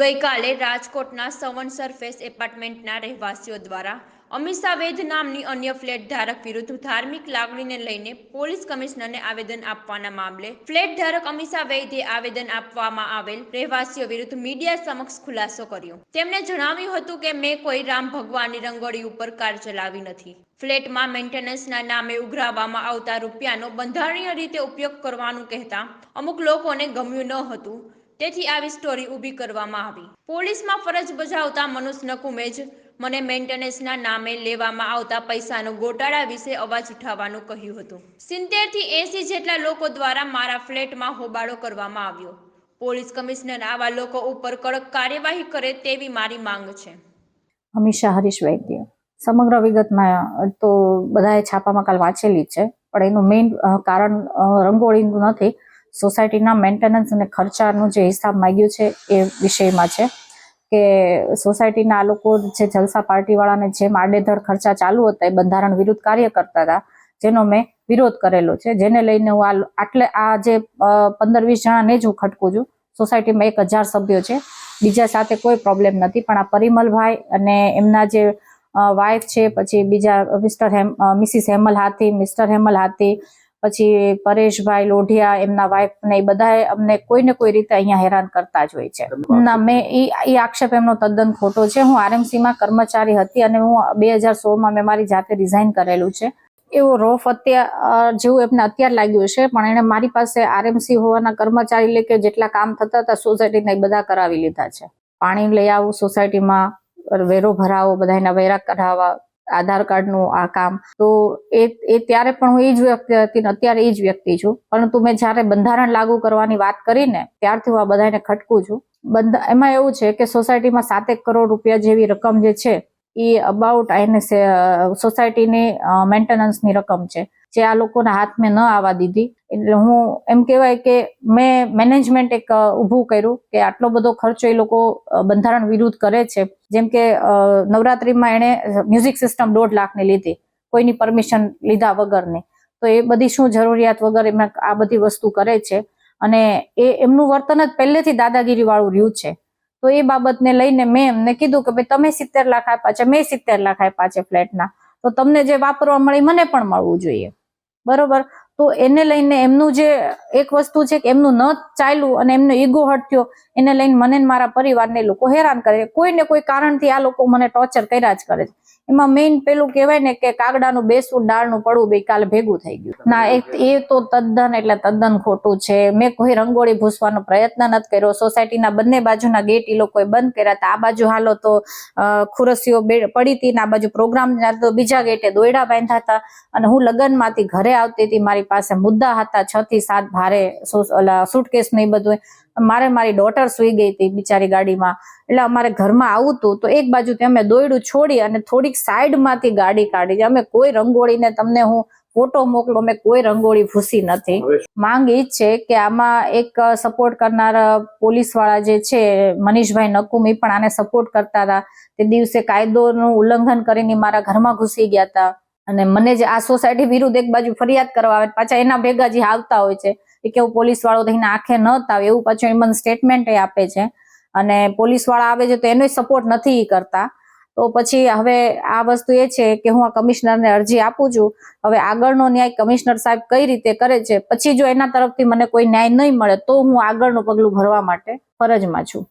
ગઈકાલે રાજકોટના સવન સરફેસ એપાર્ટમેન્ટના રહેવાસીઓ દ્વારા અમિષાવેદ વૈદ નામની અન્ય ફ્લેટ ધારક વિરુદ્ધ ધાર્મિક લાગણીને લઈને પોલીસ કમિશનરને આવેદન આપવાના મામલે ફ્લેટ ધારક અમીષા વૈદે આવેદન આપવામાં આવેલ રહેવાસીઓ વિરુદ્ધ મીડિયા સમક્ષ ખુલાસો કર્યો. તેમણે જણાવ્યું હતું કે મેં કોઈ રામ ભગવાનની રંગોળી ઉપર કાર ચલાવી નથી. ફ્લેટમાં મેન્ટેનન્સના નામે ઉઘરાવવામાં આવતા રૂપિયાનો બંધારણીય રીતે ઉપયોગ કરવાનું કહેતા અમુક લોકોને ગમ્યું ન હતું. તેથી આવી સ્ટોરી ઊભી કરવામાં આવી. પોલીસમાં ફરજ બજાવતા મનુષ નકુમે જ મને મેન્ટેનન્સના નામે લેવામાં આવતા પૈસાનો ગોટાળા વિશે અવાજ ઉઠાવવાનું કહ્યું હતું. સિત્તેરથી એસી જેટલા લોકો દ્વારા મારા ફ્લેટમાં હોબાળો કરવામાં આવ્યો. પોલીસ કમિશનર આવા લોકો ઉપર કડક કાર્યવાહી કરે તેવી મારી માંગ છે. હંમેશા હરીશ વૈદ્ય. સમગ્ર વિગતમાં તો બધાએ છાપામાં કાલ વાંચેલી છે, પણ એનું મેઇન કારણ રંગોળીનું નથી. સોસાયટીના મેન્ટેનન્સ અને ખર્ચાનું જે હિસાબ માંગ્યું છે એ વિષયમાં છે કે સોસાયટીના આ લોકો જે જલસા પાર્ટીવાળાને જેમ આડેધડ ખર્ચા ચાલુ હતા એ બંધારણ વિરુદ્ધ કાર્ય કરતા હતા, જેનો મેં વિરોધ કરેલો છે. જેને લઈને હું આ આટલે આ જે પંદર વીસ જણાને જ હું ખટકું છું. સોસાયટીમાં એક હજાર સભ્યો છે. બીજા સાથે કોઈ પ્રોબ્લેમ નથી. પણ આ પરિમલભાઈ અને એમના જે વાઇફ છે, પછી બીજા mister Hem Mrs Hemal Hathi mister Hemal Hathi પછી પરેશભાઈ લોઢિયા, એમના વાઇફ ને એ બધાએ અમને કોઈ ને કોઈ રીતે અહીંયા હેરાન કરતા જ હોય છે. ના, મેં એ આક્ષેપ એમનો તદ્દન ખોટો છે. હું આરએમસી માં કર્મચારી હતી અને હું બે હજાર સોળમાં મેં મારી જાતે રિઝાઇન કરેલું છે. એવો રોફ અત્યાર, જેવું એમને અત્યારે લાગ્યું છે પણ એને મારી પાસે આરએમસી હોવાના કર્મચારી લે કે જેટલા કામ થતા હતા સોસાયટીને એ બધા કરાવી લીધા છે. પાણી લઈ આવું સોસાયટીમાં વેરો ભરાવો બધાના વેરા કઢાવવા આધાર કાર્ડનું આ કામ. તો એ એ ત્યારે પણ હું એ જ વ્યક્તિ હતી અત્યારે એ જ વ્યક્તિ છું. પરંતુ મેં જ્યારે બંધારણ લાગુ કરવાની વાત કરીને ત્યારથી હું આ બધાને ખટકું છું. બંધા, એમાં એવું છે કે સોસાયટીમાં સાતેક કરોડ રૂપિયા જેવી રકમ જે છે એ અબાઉટ એને સોસાયટીની મેન્ટેનન્સની રકમ છે. જે આ લોકોના હાથ મેં ન આવવા દીધી. એટલે હું એમ કહેવાય કે મેં મેનેજમેન્ટ એક ઊભું કર્યું કે આટલો બધો ખર્ચો એ લોકો બંધારણ વિરુદ્ધ કરે છે. જેમ કે નવરાત્રિમાં એણે મ્યુઝિક સિસ્ટમ દોઢ લાખની લીધી. કોઈની પરમિશન લીધા વગરની. તો એ બધી શું જરૂરિયાત વગર એમને આ બધી વસ્તુ કરે છે? અને એ, એમનું વર્તન જ પહેલેથી દાદાગીરી વાળું રહ્યું છે. તો એ બાબતને લઈને મેં એમને કીધું કે ભાઈ, તમે સિત્તેર લાખ આપ્યા છે, મેં સિત્તેર લાખ આપ્યા છે ફ્લેટના. તો તમને જે વાપરવા મળી મને પણ મળવું જોઈએ. बरोबर. તો એને લઈને એમનું જે એક વસ્તુ છે કે એમનું ન ચાલ્યું અને એમનો ઈગો હટ્યો, એને લઈને મને મારા પરિવારને લોકો હેરાન કરે છે. કોઈ ને કોઈ કારણથી આ લોકો મને ટોર્ચર કર્યા જ કરે છે. એમાં મેઇન પેલું કહેવાય ને કે કાગડાનું બેસવું ડાળનું પડવું બે કાલે ભેગું થઈ ગયું. ના, એ તો તદ્દન એટલે તદ્દન ખોટું છે. મેં કોઈ રંગોળી ભૂસવાનો પ્રયત્ન નથી કર્યો. સોસાયટીના બંને બાજુના ગેટ એ લોકોએ બંધ કર્યા હતા. આ બાજુ હાલો તો ખુરશીઓ પડી હતી ને આ બાજુ પ્રોગ્રામ બીજા ગેટે દોયડા બાંધ્યા હતા. અને હું લગ્નમાંથી ઘરે આવતી હતી, મારી પાસે મુદ્દા હતા છ થી સાત ભારે સુટકેસ ને બધું મારે મારી ડોટર સુઈ ગઈ હતી બિચારી ગાડીમાં. એટલે અમારે ઘરમાં આવું હતું તો એક બાજુથી અમે દોયડું છોડી અને થોડીક સાઈડમાંથી ગાડી કાઢી. અમે કોઈ રંગોળીને તમને હું ફોટો મોકલો મેં કોઈ રંગોળી ભૂસી નથી. માંગ એ છે કે આમાં એક સપોર્ટ કરનાર પોલીસવાળા જે છે મનીષભાઈ નકુમ પણ આને સપોર્ટ કરતા હતા. તે દિવસે કાયદોનું ઉલ્લંઘન કરીને મારા ઘરમાં ઘૂસી ગયા હતા. અને મને જે આ સોસાયટી વિરુદ્ધ એક બાજુ ફરિયાદ કરવા આવે, પાછા એના ભેગા જે આવતા હોય છે, એ કેવું પોલીસ વાળો થઈને આંખે ન થાય એવું પાછું એ મને સ્ટેટમેન્ટ આપે છે. અને પોલીસવાળા આવે છે તો એનો સપોર્ટ નથી કરતા. તો પછી હવે આ વસ્તુ એ છે કે હું આ કમિશનરને અરજી આપું છું. હવે આગળનો ન્યાય કમિશનર સાહેબ કઈ રીતે કરે છે? પછી જો એના તરફથી મને કોઈ ન્યાય નહીં મળે તો હું આગળનું પગલું ભરવા માટે ફરજમાં છું.